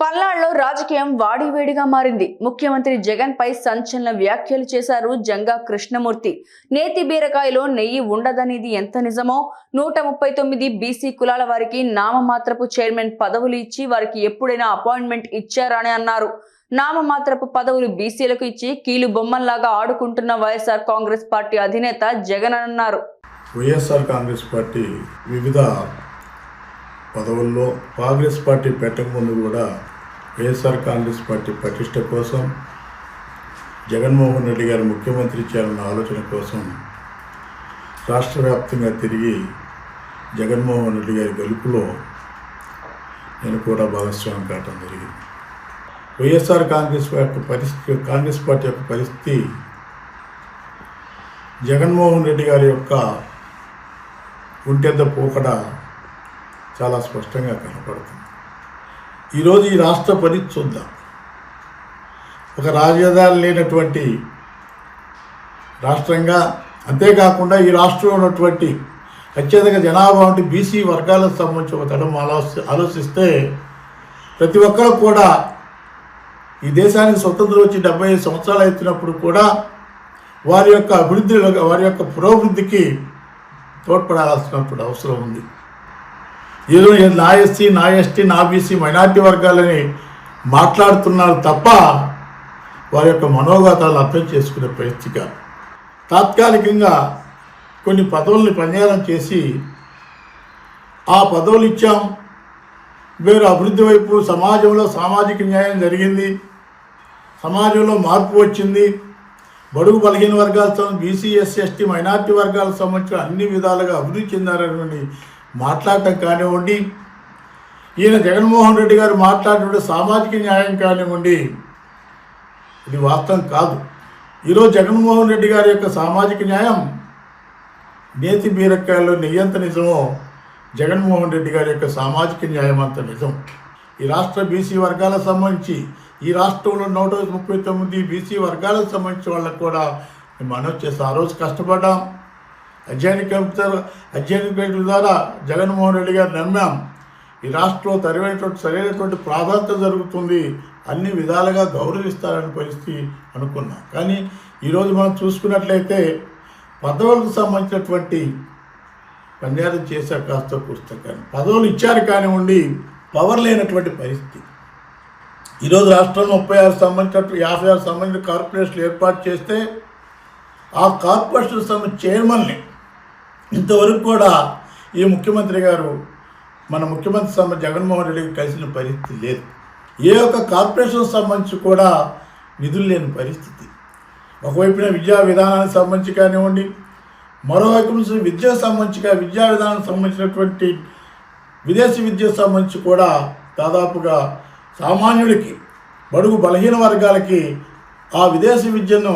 పల్నాడులో రాజకీయం వాడివేడిగా మారింది. ముఖ్యమంత్రి జగన్ పై సంచలన వ్యాఖ్యలు చేశారు జంగా కృష్ణమూర్తి. నేతి బీరకాయలో నెయ్యి ఉండదనేది ఎంత నిజమో నూట ముప్పై తొమ్మిది బీసీ కులాల వారికి నామమాత్రపు చైర్మన్ పదవులు ఇచ్చి వారికి ఎప్పుడైనా అపాయింట్మెంట్ ఇచ్చారని అన్నారు. నామమాత్రపు పదవులు బీసీలకు ఇచ్చి కీలు బొమ్మల్లాగా ఆడుకుంటున్న వైఎస్ఆర్ కాంగ్రెస్ పార్టీ అధినేత జగన్ అన్నారు. వైఎస్ఆర్ కాంగ్రెస్ పార్టీ వివిధ పదవుల్లో కాంగ్రెస్ పార్టీ పెట్టకముందు కూడా వైఎస్ఆర్ కాంగ్రెస్ పార్టీ ప్రతిష్ట కోసం జగన్మోహన్ రెడ్డి గారు ముఖ్యమంత్రి చేయాలన్న ఆలోచన కోసం రాష్ట్ర వ్యాప్తంగా తిరిగి జగన్మోహన్ రెడ్డి గారి గెలుపులో నేను కూడా భాగస్వామ్యం కావటం జరిగింది. వైఎస్ఆర్ కాంగ్రెస్ యొక్క పరిస్థితి కాంగ్రెస్ పార్టీ యొక్క పరిస్థితి జగన్మోహన్ రెడ్డి గారి యొక్క ఒంటెద్ద పోకడ చాలా స్పష్టంగా కనపడుతుంది. ఈరోజు ఈ రాష్ట్ర పరిస్థితి చూద్దాం. ఒక రాజధాని లేనటువంటి రాష్ట్రంగా అంతేకాకుండా ఈ రాష్ట్రంలో ఉన్నటువంటి అత్యధిక జనాభా ఉంటే బీసీ వర్గాలకు సంబంధించి ఒక తడం ఆలోచి ఆలోచిస్తే ప్రతి ఒక్కరు కూడా ఈ దేశానికి స్వతంత్రం వచ్చి డెబ్బై ఐదు సంవత్సరాలు అవుతున్నప్పుడు కూడా వారి యొక్క అభివృద్ధిలో వారి యొక్క పురోభివృద్ధికి తోడ్పడాల్సినటువంటి అవసరం ఉంది. ఏదో నా ఎస్సీ నా ఎస్టీ నా బీసీ మైనార్టీ వర్గాలని మాట్లాడుతున్నారు తప్ప వారి యొక్క మనోగతాలు అర్థం చేసుకునే పరిస్థితి కాదు. తాత్కాలికంగా కొన్ని పదవుల్ని పనిచేయడం చేసి ఆ పదవులు ఇచ్చాం. వేరు అభివృద్ధి వైపు సమాజంలో సామాజిక న్యాయం జరిగింది. సమాజంలో మార్పు వచ్చింది. బడుగు బలహీన వర్గాలతో బీసీ ఎస్సీ ఎస్టీ మైనార్టీ వర్గాలకు సంబంధించిన అన్ని విధాలుగా అభివృద్ధి చెందారనేటువంటి మాట్లాడటం కానివ్వండి ఈయన జగన్మోహన్ రెడ్డి గారు మాట్లాడినప్పుడు సామాజిక న్యాయం కానివ్వండి ఇది వాస్తవం కాదు. ఈరోజు జగన్మోహన్ రెడ్డి గారి యొక్క సామాజిక న్యాయం నేతి బీరక్కాయల్లో నెయ్యంత నిజమో జగన్మోహన్ రెడ్డి గారి యొక్క సామాజిక న్యాయం అంత నిజం. ఈ రాష్ట్ర బీసీ వర్గాలకు సంబంధించి ఈ రాష్ట్రంలో నూట ముప్పై తొమ్మిది బీసీ వర్గాలకు సంబంధించిన వాళ్ళకు కూడా మేము మనవి ఆ రోజు కష్టపడ్డాం. అధ్యయన కమిటీ అధ్యయన కమిటీ ద్వారా జగన్మోహన్ రెడ్డి గారు నమ్మాం. ఈ రాష్ట్రంలో తరివైనటువంటి సరైనటువంటి ప్రాధాన్యత జరుగుతుంది. అన్ని విధాలుగా గౌరవిస్తారని పరిస్థితి అనుకున్నాం. కానీ ఈరోజు మనం చూసుకున్నట్లయితే పదవులకు సంబంధించినటువంటి పనియారం చేశారు కాస్త పుస్తకాన్ని. పదవులు ఇచ్చారు కానివ్వండి పవర్ లేనటువంటి పరిస్థితి. ఈరోజు రాష్ట్రంలో ముప్పై ఆరు సంబంధించినట్టు యాభై ఆరు సంబంధించిన కార్పొరేషన్లు ఏర్పాటు చేస్తే ఆ కార్పొరేషన్ సంబంధించిన చైర్మన్ని ఇంతవరకు కూడా ఈ ముఖ్యమంత్రి గారు మన ముఖ్యమంత్రి సంబంధించి జగన్మోహన్ రెడ్డికి కలిసిన పరిస్థితి లేదు. ఏ ఒక్క కార్పొరేషన్ సంబంధించి కూడా నిధులు లేని పరిస్థితి. ఒకవైపున విద్యా విధానానికి సంబంధించి కానివ్వండి మరోవైపు నుంచి విద్యకు సంబంధించి విద్యా విధానానికి సంబంధించినటువంటి విదేశీ విద్యకు సంబంధించి కూడా దాదాపుగా సామాన్యుడికి బడుగు బలహీన వర్గాలకి ఆ విదేశీ విద్యను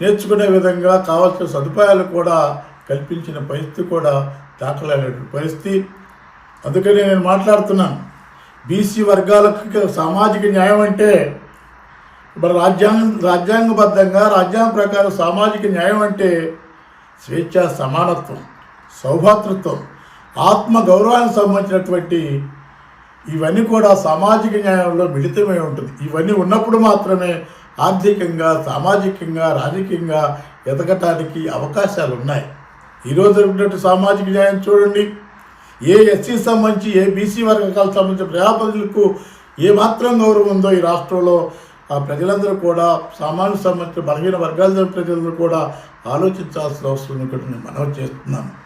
నేర్చుకునే విధంగా కావాల్సిన సదుపాయాలు కూడా కల్పించిన పరిస్థితి కూడా దాఖలైనటువంటి పరిస్థితి. అందుకని నేను మాట్లాడుతున్నాను. బీసీ వర్గాలకు సామాజిక న్యాయం అంటే ఇప్పుడు రాజ్యాంగం రాజ్యాంగబద్ధంగా రాజ్యాంగం ప్రకారం సామాజిక న్యాయం అంటే స్వేచ్ఛ సమానత్వం సౌభాతృత్వం ఆత్మ గౌరవానికి సంబంధించినటువంటి ఇవన్నీ కూడా సామాజిక న్యాయంలో మిళితమై ఉంటుంది. ఇవన్నీ ఉన్నప్పుడు మాత్రమే ఆర్థికంగా సామాజికంగా రాజకీయంగా ఎదగటానికి అవకాశాలు ఉన్నాయి ఈరోజు జరుగుతున్నట్టు సామాజిక న్యాయం చూడండి. ఏ ఎస్సీ సంబంధించి ఏ బీసీ వర్గాలకు సంబంధించిన ప్రజాప్రతినిధులకు ఏమాత్రం గౌరవం ఉందో ఈ రాష్ట్రంలో ఆ ప్రజలందరూ కూడా సామాన్య సంబంధించిన బలహీన వర్గాల ప్రజలందరూ కూడా ఆలోచించాల్సిన అవసరం ఉంది నేను మనవి చేస్తున్నాను.